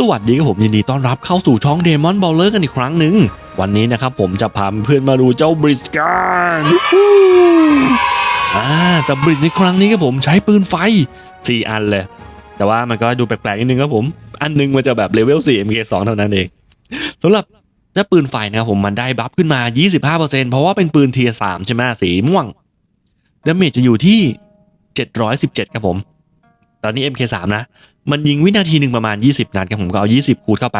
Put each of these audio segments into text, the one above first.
สวัสดีครับผมยินดีต้อนรับเข้าสู่ช่องเดมอนบอลเลอร์กันอีกครั้งหนึ่งวันนี้นะครับผมจะพาเพื่อนมาดูเจ้าบริสการอ่าแต่บริสในครั้งนี้ครับผมใช้ปืนไฟ 4 อันเลย แต่ว่ามันก็ดูแปลกๆนิดนึงครับผม อันหนึงมันจะแบบเลเวล 4 MK2 เท่านั้นเองสำหรับเจ้าปืนไฟนะครับผมมันได้บัฟขึ้นมา 25%เพราะว่าเป็นปืนเทียร์3ใช่ไหมสีม่วงดาเมจจะอยู่ที่ 717 ครับผม ตอนนี้ MK3 นะ มันยิงวินาทีหนึ่งประมาณ 20 นัดครับผมก็เอา 20 คูณเข้าไป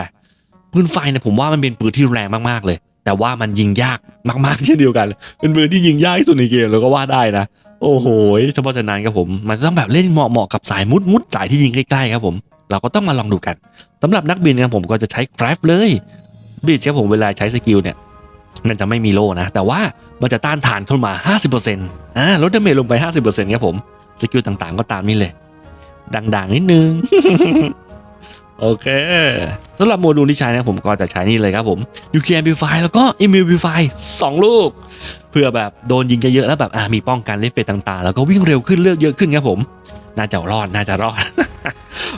ปืนไฟเนี่ยผมว่ามันเป็นปืนที่แรงมากๆเลย แต่ว่ามันยิงยากมากๆเช่นเดียวกัน เป็นปืนที่ยิงยากที่สุดในเกมแล้วก็ว่าได้นะ โอ้โหเฉพาะฉะนั้นครับผมมันต้องแบบเล่นเหมาะเหมาะกับสายมุดมุดสายที่ยิงใกล้ๆครับผม เราก็ต้องมาลองดูกันสำหรับนักบินครับผมก็จะใช้กราฟเลยบิดครับผมเวลาใช้สกิลเนี่ยมันจะไม่มีโล่นะ แต่ว่ามันจะต้านทานขึ้นมา 50%อ่าลดดาเมจลงไป 50%ครับผม สกิลต่างๆ ก็ตามนี้เลย ดังๆนิดนึง โอเคสำหรับโมดูลที่ใช้นะผมก็จะใช้นี่เลยครับผม UK Amplify แล้วก็ Amplify 2 ลูก เพื่อแบบโดนยิงเยอะๆแล้วแบบอ่ามีป้องกันเลฟเฟกต่างๆ แล้วก็วิ่งเร็วขึ้นเลือกเยอะขึ้นครับผม น่าจะรอดน่าจะรอด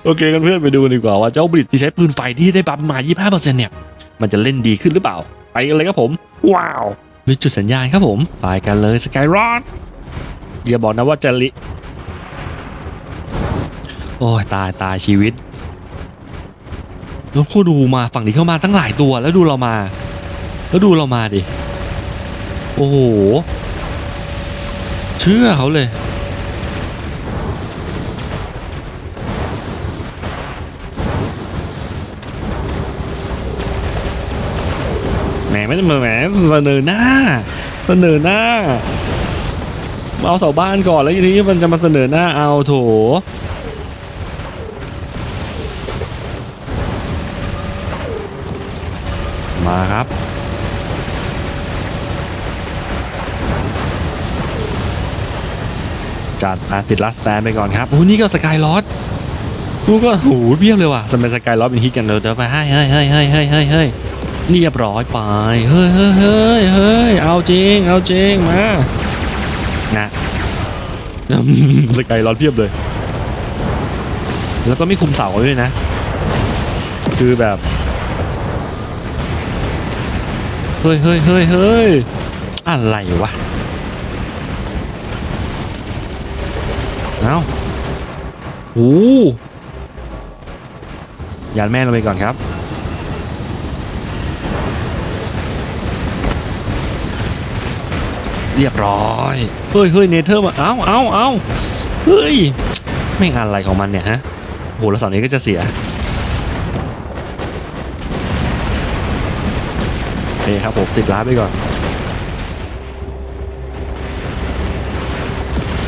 โอเคกันเพื่อนไปดูดีกว่าว่าเจ้าบริตที่ใช้ปืนไฟที่ได้บัฟมา 25%เนี่ย มันจะเล่นดีขึ้นหรือเปล่า ไปกันเลยครับผม ว้าวมีจุดสัญญาณครับผม ไปกันเลยสกายรอดอย่าบอกนะว่าจะลิ โอ้ยตายตายชีวิตแล้วคูดูมาฝั่งนี้เข้ามาตั้งหลายตัวแล้วดูเรามา แล้วดูเรามาดิ โอ้โห เชื่อเขาเลย แหมไม่ได้มาแหมเสนอหน้า เสนอหน้า เอาเสาบ้านก่อนแล้วทีนี้มันจะมาเสนอหน้าเอาโถ มาครับ จัดมาติดลัสแตนไปก่อนครับโอ้นี่ก็สกายลอดกูก็โหเบี้ยเลยว่ะสมัยสกายลอดเป็นฮิตกันเลยเดี๋ยวไปให้เฮ้ยเฮ้ยเฮ้ยเฮ้ยเฮ้ยเฮ้ยเรียบร้อยไปเฮ้ยเฮ้ยเฮ้ยเฮ้ยเอาจริงเอาจริงมานะสกายลอดเพียบเลย แล้วก็ไม่คุมเสาด้วยนะ คือแบบ เฮ้ยเฮ้ยเฮ้ยเฮ้ยอะไรวะ เอ้าโอ้ยานแม่ลงไปก่อนครับ เรียบร้อย เฮ้ยเฮ้ยเนเธอร์มาเอ้าเอ้าเอ้าเฮ้ย ไม่งานอะไรของมันเนี่ยฮะโหแล้วเสาร์นี้ก็จะเสีย โอเคครับผมติดล้าไปก่อน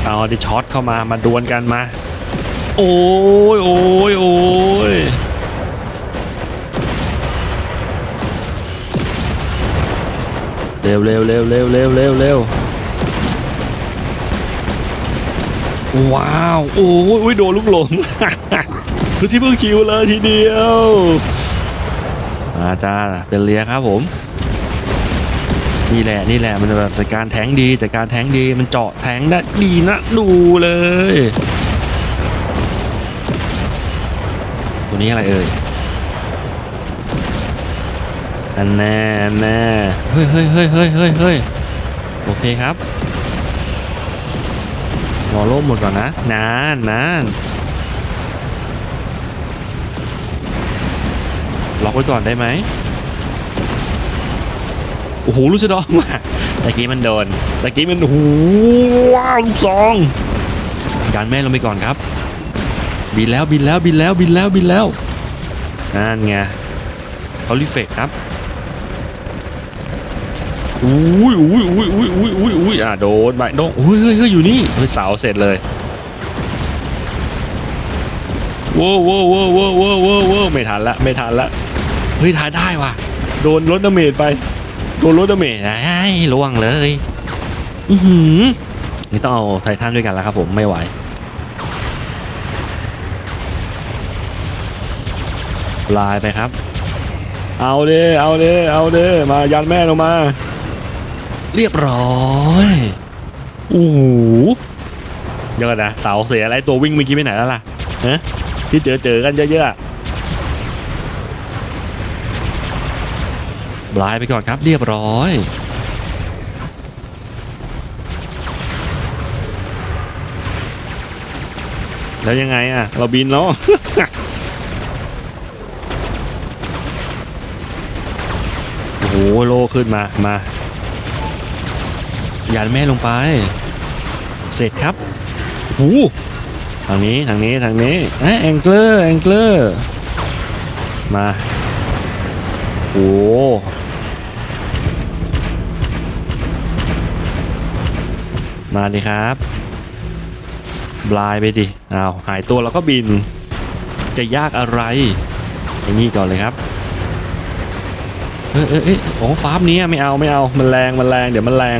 เอาดิช็อตเข้ามามาดวลกันมา โอ้ยโอ้ยโอ้ยเร็วเร็วเร็วเร็วเร็วเร็วเร็วว้าว โอ้ยอุ๊ยโดนลูกหลงคือที่เพิ่งคิวเลยทีเดียวมาจ้าเป็นเลียครับผม นี่แหละนี่แหละมันแบบจัดการแทงดีจัดการแทงดีมันเจาะแทงได้ดีนะดูเลย ตัวนี้อะไรเอ่ยอันแน่อันแน่เฮ้ยเฮ้ยเฮ้ยเฮ้ยเฮ้ยเฮ้ยโอเคครับรอโล่หมดก่อนนะนานนานล็อกไว้ก่อนได้ไหม อ้โหลูกชะดอมาตะกี้มันโดนตะกี้มันโอ้โหว้าวลูกซองการแม่ลงไปก่อนครับ บินแล้วบินแล้วบินแล้วบินแล้วบินแล้วนั่นไงเขารีเฟกครับอุ้ยอุ้ยอุ้ยอุ้ยอุ้ยอุ้ยอุ้ยอะโดนไปโดนอุ้ยเฮ้ยเฮ้ยอยู่นี่เฮ้ยเสาเสร็จเลยโว้วโว้วโว้วโว้วโว้วโว้วโว้วไม่ทันละไม่ทันละเฮ้ยทายได้ว่ะโดนลดดาเมจไป โดนรถดาเมจไอ้ล่วงเลยอือหือนี่ต้องเอาไททันด้วยกันแล้วครับผมไม่ไหวลายไปครับ เอาเด้เอาเด้เอาเด้มายันแม่ลงมา เรียบร้อยโอ้โหเดี๋ยวก่อนนะเสาเสียอะไรตัววิ่งเมื่อกี้ไปไหนแล้วล่ะฮะที่เจอเจอกันเยอะๆ บลายไปก่อนครับเรียบร้อยแล้วยังไงอะ เราบินแล้ว โอ้โห โลขึ้นมา มายันแม่ลงไป เสร็จครับโอ้ทางนี้ ทางนี้ ทางนี้เอ๊ะแองเกอร์ แองเกอร์ มา โอ้โห มาดิครับบลายไปดิอ้าวหายตัวแล้วก็บิน จะยากอะไรไอ้นี่ก่อนเลยครับเอยเอยเอยโอ้ฟาร์มนี้ไม่เอาไม่เอา มันแรงมันแรงเดี๋ยวมันแรง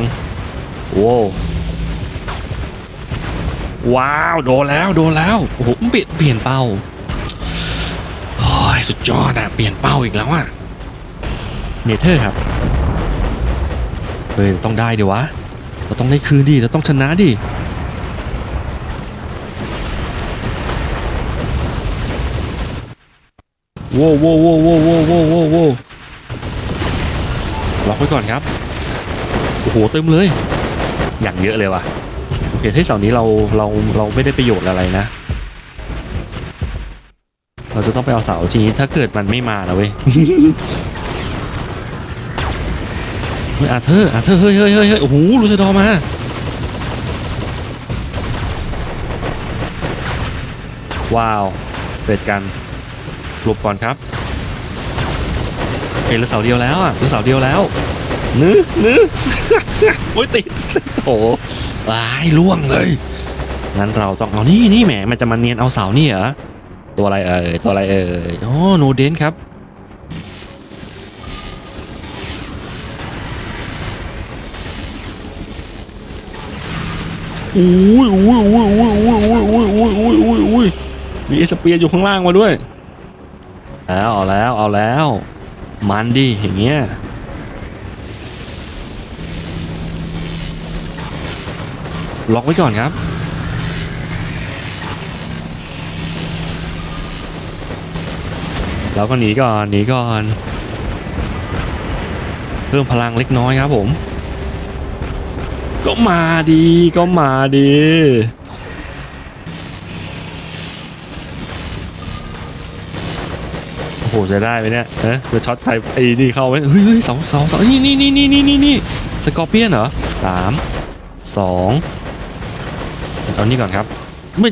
โว้วว้าวโดนแล้วโดนแล้วโอ้โหเปลี่ยนเปลี่ยนเป้าโอ้ยสุดยอดอะเปลี่ยนเป้าอีกแล้วอะเนเธอร์ครับเฮ้ยต้องได้ดิวะ เราต้องได้คืนดิเราต้องชนะดิโว้วโว้วโว้วโว้วโว้วโว้วโว้วโว้วล็อกไว้ก่อนครับโอ้โหเต็มเลย อย่างเยอะเลยว่ะโอเคที่เสาร์นี้เราเราเราไม่ได้ประโยชน์อะไรนะ เราจะต้องไปเอาเสาทีนี้ถ้าเกิดมันไม่มานะเว้ยเฮ้ยอาเธอร์อาเธอร์เฮ้ยเฮ้ยเฮ้ยเฮ้ยโอ้โหลูซาดอร์มาว้าวเสร็จกันหลบก่อนครับเห็นเหลือเสาเดียวแล้วอะเสาเดียวแล้วนื้อนื้อโอ้ยติดโอ้โหวายล่วงเลยงั้นเราต้องเอานี่นี่แหมมันจะมาเนียนเอาเสานี่เหรอตัวอะไรเอ่ยตัวอะไรเอ่ยอ๋อโนเดนครับ อุ้ยอุ้ยอุ้ยอุ้ยอุ้ยอุ้ยอุ้ยอุ้ยอุ้ยอุ้ยมีเอสเปียร์อยู่ข้างล่างมาด้วยแล้วเอาแล้วเอาแล้ว มันดิอย่างเงี้ยล็อกไว้ก่อนครับเราก็หนีก่อนหนีก่อนเพิ่มพลังเล็กน้อยครับผม ก็มาดีก็มาดีโอ้โหจะได้ไหมเนี่ยเอ๊ะจะช็อตไทยไอ้นี่เข้าไหมเฮ้ยเฮ้ยสองสองสองนี่นี่นี่นี่นี่นี่นี่สกอร์เปียนเหรอสามสองเอานี่ก่อนครับไม่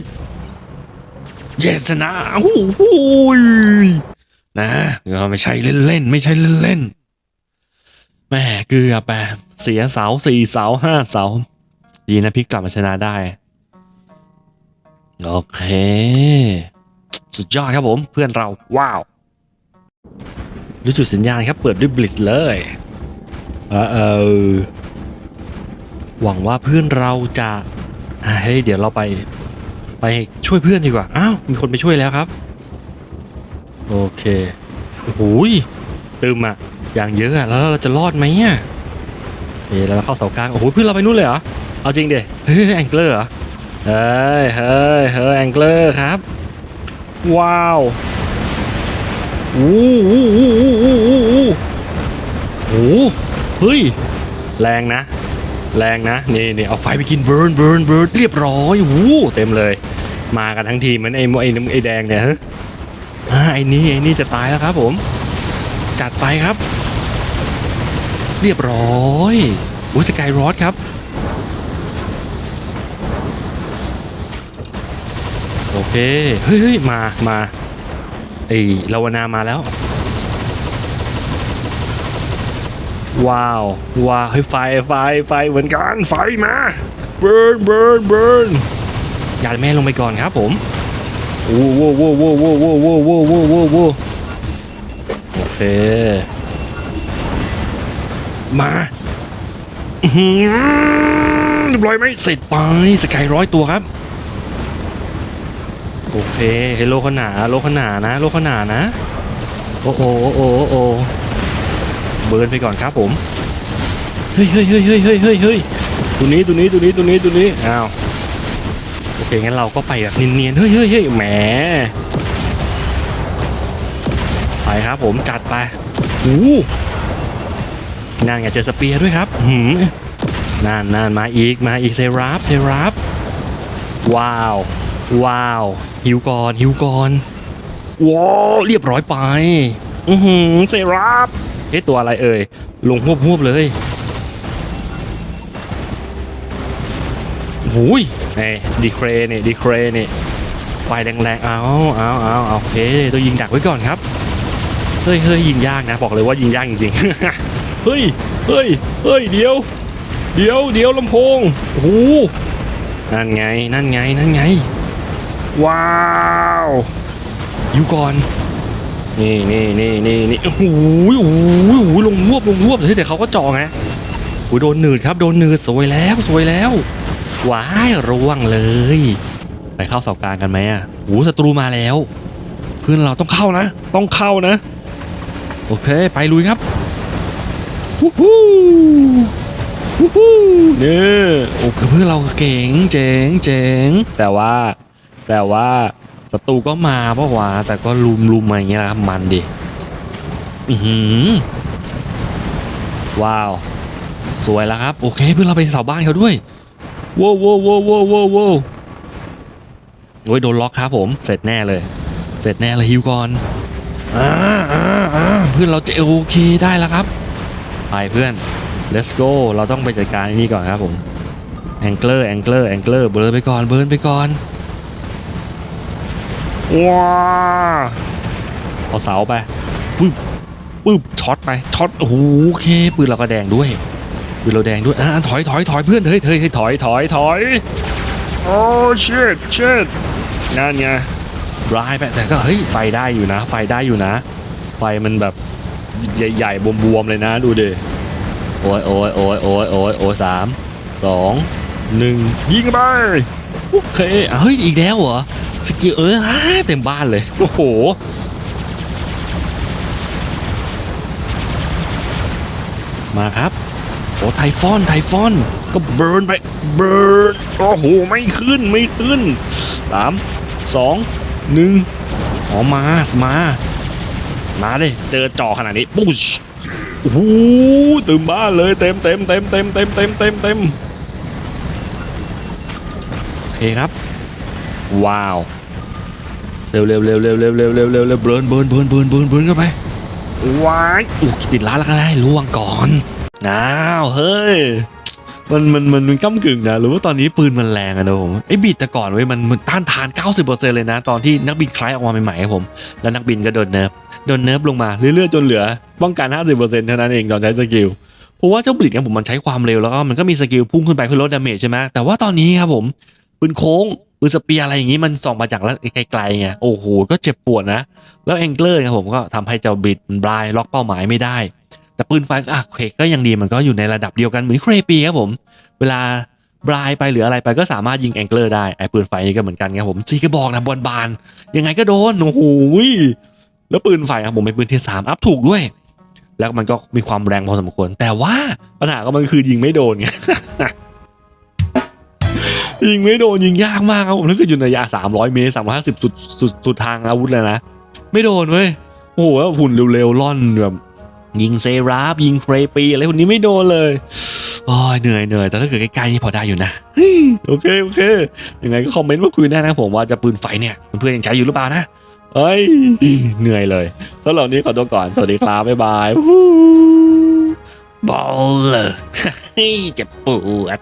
เยสนะโอ้โหนะก็ไม่ใช่เล่นๆไม่ใช่เล่นๆแม่เกือบไป เสียเสาสี่เสาห้าเสา ดีนะพี่กลับมาชนะได้ โอเค สุดยอดครับผมเพื่อนเรา ว้าวรู้จุดสัญญาณครับ เปิดด้วยบลิสเลยเออเออหวังว่าเพื่อนเราจะเฮ้ยเดี๋ยวเราไป ไปช่วยเพื่อนดีกว่า อ้าว มีคนไปช่วยแล้วครับ โอเคโอ้ยตึมอะอย่างเยอะอะแล้วเราจะรอดไหมอะ เฮ้ยแล้วเราเข้าเสากลาง โอ้โหเพื่อนเราไปนู่นเลยเหรอ เอาจริงเดเฮ้ยแองเกอร์เหรอ เฮ้ยเฮ้ยเฮ้ยแองเกอร์ครับ ว้าวอู้อู้อู้อู้อู้อู้โอ้โหเฮ้ย แรงนะ แรงนะ นี่นี่เอาไฟไปกินเบิร์นเบิร์นเบิร์นเรียบร้อยโอ้โหเต็มเลย มากันทั้งทีมเหมือนไอ้ไอ้ไอ้แดงเนี่ยฮะไอ้นี่ไอ้นี่จะตายแล้วครับผม จัดไปครับ เรียบร้อยโอ้สกายรอดครับโอเค เฮ้ยมามาไอ้ลาวนามาแล้ว ว้าว ว้าวเฮ้ยไฟไฟไฟเหมือนกันไฟมาเบิร์นเบิร์นเบิร์นอยาแม่ลงไปก่อนครับผมโอ้โหโอ้โหโอ้โหโอ้โหโอ้โหโอ้โหโอ้โหโอเค มาอื้อหือเรียบร้อยไหมเสร็จไปสกายร้อยตัวครับ โอเคเฮโลขนาโลขนานะ โลขนานะ โอ้โหโอ้โอ้เบิร์นไปก่อนครับผม เฮ้ยเฮ้ยเฮ้ยเฮ้ยเฮ้ยเฮ้ยเฮ้ยตัวนี้ตัวนี้ตัวนี้ตัวนี้ตัวนี้อ้าวโอเคงั้นเราก็ไปแบบเนียนๆเฮ้ยเฮ้ยเฮ้ยแหมไปครับผมจัดไปโอ้ นั่นไงเจอสเปียร์ด้วยครับหืมนั่นนั่นมาอีกมาอีกเซรับเซรับว้าว ว้าว หิวก่อนหิวก่อนว้าวเรียบร้อยไป อือหือเซรับเอ๊ะตัวอะไรเอ่ย ลงหวบหวบเลยหูยไอ้ดีเครนี่ดีเครนี่ไฟแรงๆ เอาเอาเอาเอาโอเคตัวยิงดักไว้ก่อนครับ เฮ้ยเฮ้ยยิงยากนะ บอกเลยว่ายิงยากจริงๆ เฮ้ย เฮ้ย เฮ้ย เดี๋ยว เดี๋ยว เดี๋ยวลำโพงโอ้โหนั่นไง นั่นไง นั่นไง ว้าวอยู่ก่อน นี่นี่นี่นี่นี่โอ้โหโอ้โหโอ้โหลงรวบลงรวบเลยแต่เขาก็จาะไงโอ้ยโดนหนืดครับ โดนหนืดสวยแล้ว สวยแล้ว ว้ายร่วงเลย ไปเข้าเสากลางกันไหมอะโอ้ศัตรูมาแล้ว เพื่อนเราต้องเข้านะ ต้องเข้านะ โอเค ไปลุยครับ วู้ฮู้วู้ฮู้เนี่ยโอ้คือเพื่อนเราเก่งเจ๋งเจ๋งแต่ว่าแต่ว่าศัตรูก็มาเพราะว่า แต่ก็ลุมลุมมาอย่างเงี้ยนะครับมันดิอือหือว้าว สวยแล้วครับ โอเค เพื่อนเราไปเสาบ้านเขาด้วยว้าวว้าวว้าวว้าวว้าวว้วโอ้ยโดนล็อกครับผม เสร็จแน่เลย เสร็จแน่เลยฮิวก่อนอ่าอ่าอ่าเพื่อนเราจะโอเคได้แล้วครับ ไปเพื่อน let's go เราต้องไปจัดการอ้นี่ก่อนครับผมแองเกอร์แองเกอร์แองเกอร์เบิร์นไปก่อนเบิร์นไปก่อนว้าเอาเสาไปปึ๊บปึ๊บช็อตไปช็อตโอ้โหโอเคปืนเราก็แดงด้วยปืนเราแดงด้วยอ่าถอยถอยถอยเพื่อนเฮ้ยเฮ้ยเฮ้ยถอยถอยถอยโอ้ชิตชิตนั่นไงร้ายไปแต่ก็เฮ้ยไฟได้อยู่นะ ไฟได้อยู่นะ ไฟมันแบบ ใหญ่ๆบวมๆเลยนะดูดิโอ้ยโอ้ยโอ้ยโอ้ยโอ้ยโอ้ยสามสองหนึ่งยิงไปโอเคเฮ้ยอีกแล้วเหรอสกิลเออฮ่าเต็มบ้านเลยโอ้โหมาครับโอ้ไทฟอนไทฟอน ก็เบิร์นไปเบิร์นโอ้โหไม่ขึ้นไม่ขึ้นสามสองหนึ่งอ๋อมา มา มาเลยเจอจอขนาดนี้ปุ๊ชโอ้โหเต็มบ้านเลยเต็มเต็มเต็มเต็มเต็มเต็มเต็มเต็มโอเคครับ ว้าวเร็วเร็วเร็วเร็วเร็วเร็วเร็วเร็วเร็วเบิร์นเบิร์นเบิร์นเบิร์นเบิร์นเบิร์นเข้าไปว้ายอู้ติดร้านแล้วก็ได้ล่วงก่อนอ้าวเฮ้ยมันมันมันมันก้ากึ่งนะหรือว่าตอนนี้ปืนมันแรงอะนะผมไอ้บีดแต่ก่อนเว้ยมันมันต้านทาน 90%เลยนะ ตอนที่นักบินคล้ายออกมาใหม่ๆครับผม แล้วนักบินก็โดนเนิร์ฟ โดนเนิร์ฟลงมาเรื่อยๆจนเหลือป้องกัน 50%เท่านั้นเองตอนใช้สกิลเพราะว่าเจ้าบลิดเนี่ยผมมันใช้ความเร็วแล้วก็มันก็มีสกิลพุ่งขึ้นไปเพื่อลดดาเมจใช่ไหมแต่ว่าตอนนี้ครับผมปืนโค้งปืนสเปียอะไรอย่างงี้มันส่องมาจากไกลๆไงโอ้โหก็เจ็บปวดนะ แล้วแองเกอร์ครับผมก็ทำให้เจ้าบิดมันบลายล็อกเป้าหมายไม่ได้ แต่ปืนไฟอะเคก็ยังดีมันก็อยู่ในระดับเดียวกันเหมือนเครปีครับผมเวลาบลายไปหรืออะไรไปก็สามารถยิงแองเกอร์ได้ไอ้ปืนไฟนี่ก็เหมือนกันครับผมซีกระบอกนะบอลบานยังไงก็โดนโอ้โห แล้วปืนไฟครับผมเป็นปืนเทียสามอัพถูกด้วย แล้วมันก็มีความแรงพอสมควร แต่ว่าปัญหาก็มันคือยิงไม่โดนไงยิงไม่โดนยิงยากมากครับผมถ้าเกิดอยู่ในระยะ300เมตร350สุดสุดสุดทางอาวุธเลยนะไม่โดนเว้ยโอ้โหหุ่นเร็วๆล่อนแบบยิงเซราฟยิงเครปีอะไรพวกนี้ไม่โดนเลยโอ้ยเหนื่อยเหนื่อยแต่ถ้าเกิดใกล้ๆนี่พอได้อยู่นะโอเคโอเคยังไงก็คอมเมนต์มาคุยได้นะผมว่าจะปืนไฟเนี่ยเพื่อนยังใช้อยู่หรือเปล่านะ เอ้ยเหนื่อยเลยสำหรับวันนี้ขอตัวก่อน สวัสดีครับ บ๊ายบายบอลเลยเจ็บปวด